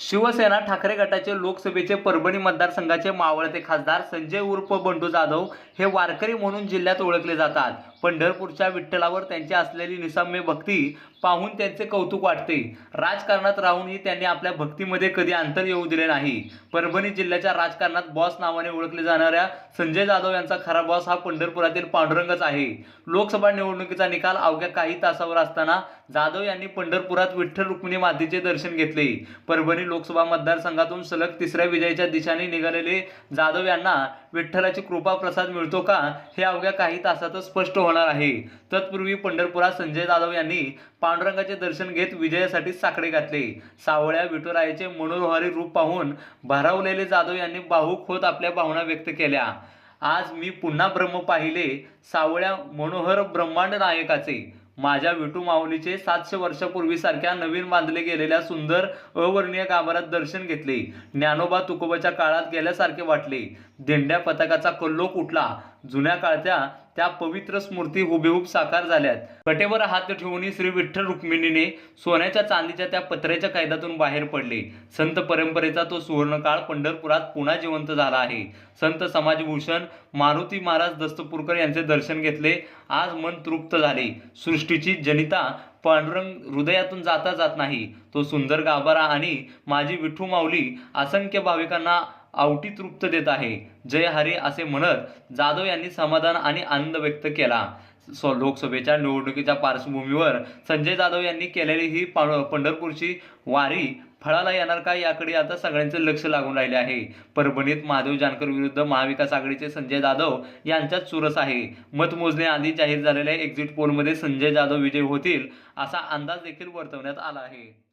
शिवसेना ठाकरे गटाचे लोकसभेचे परभणी मतदारसंघाचे मावळते खासदार संजय उर्फ बंडू जाधव हे वारकरी म्हणून जिल्ह्यात ओळखले जातात. पंढरपूरच्या विठ्ठलावर त्यांची असलेली निसाम्य भक्ती पाहून त्यांचे कौतुक वाटते. राजकारणात राहूनही त्यांनी आपल्या भक्तीमध्ये कधी अंतर येऊ दिले नाही. परभणी जिल्ह्याच्या राजकारणात बॉस नावाने ओळखले जाणाऱ्या संजय जाधव यांचा खरा बॉस हा पंढरपुरातील पांडुरंगच आहे. लोकसभा निवडणुकीचा निकाल अवघ्या काही तासावर असताना जाधव यांनी पंढरपुरात विठ्ठल रुक्मिणी मातेचे दर्शन घेतले. परभणी लोकसभा मतदारसंघातून सलग तिसऱ्या विजयाच्या दिशेने निघालेले जाधव यांना विठ्ठलाची कृपा प्रसाद मिळतो का हे अवघ्या काही तासातच स्पष्ट होणार आहे. तत्पूर्वी पंढरपुरात संजय जाधव यांनी पांडुरंगाचे दर्शन घेत विजयासाठी साकडे घातले. सावळ्या विठुरायाचे मनोहारी रूप पाहून भारावलेले जाधव यांनी भाऊक होत आपल्या भावना व्यक्त केल्या. आज मी पुन्हा ब्रह्म पाहिले सावळ्या मनोहर ब्रह्मांड नायकाचे. माझ्या विटू माऊलीचे सातशे वर्षापूर्वीसारख्या नवीन बांधले गेलेल्या सुंदर अवर्णीय गाभारात दर्शन घेतले. ज्ञानोबा तुकोबाच्या काळात गेल्यासारखे वाटले. दिंड्या पथकाचा कल्लोक उठला. जुन्या काळच्या त्या पवित्र स्मृती हुबेहूब साकार झाल्यात. कटेवर हात ठेवून श्री विठ्ठल रुक्मिणीने सोन्याच्या चांदीच्या त्या पत्र्याच्या कायद्यातून बाहेर पडले. संत परंपरेचा तो सुवर्णकाळ पंढरपुरात पुन्हा जिवंत झाला आहे. संत समाजभूषण मारुती महाराज दस्तपूरकर यांचे दर्शन घेतले. आज मन तृप्त झाले. सृष्टीची जनिता पांडुरंग हृदयातून जाता जात नाही. तो सुंदर गाभारा आणि माझी विठू माऊली असंख्य भाविकांना आवटी तृप्त देत आहे. जय हरी असे म्हणत जाधव यांनी समाधान आणि आनंद व्यक्त केला. स्व लोकसभेच्या निवडणुकीच्या पार्श्वभूमीवर संजय जाधव यांनी केलेली ही पा- पंढरपूरची वारी फळाला येणार का याकडे आता सगळ्यांचे लक्ष लागून राहिले आहे. परभणीत महादेव जानकर विरुद्ध महाविकास आघाडीचे संजय जाधव यांच्यात चुरस आहे. मतमोजणीआधी जाहीर झालेल्या एक्झिट पोलमध्ये संजय जाधव विजयी होतील असा अंदाज देखील वर्तवण्यात आला आहे.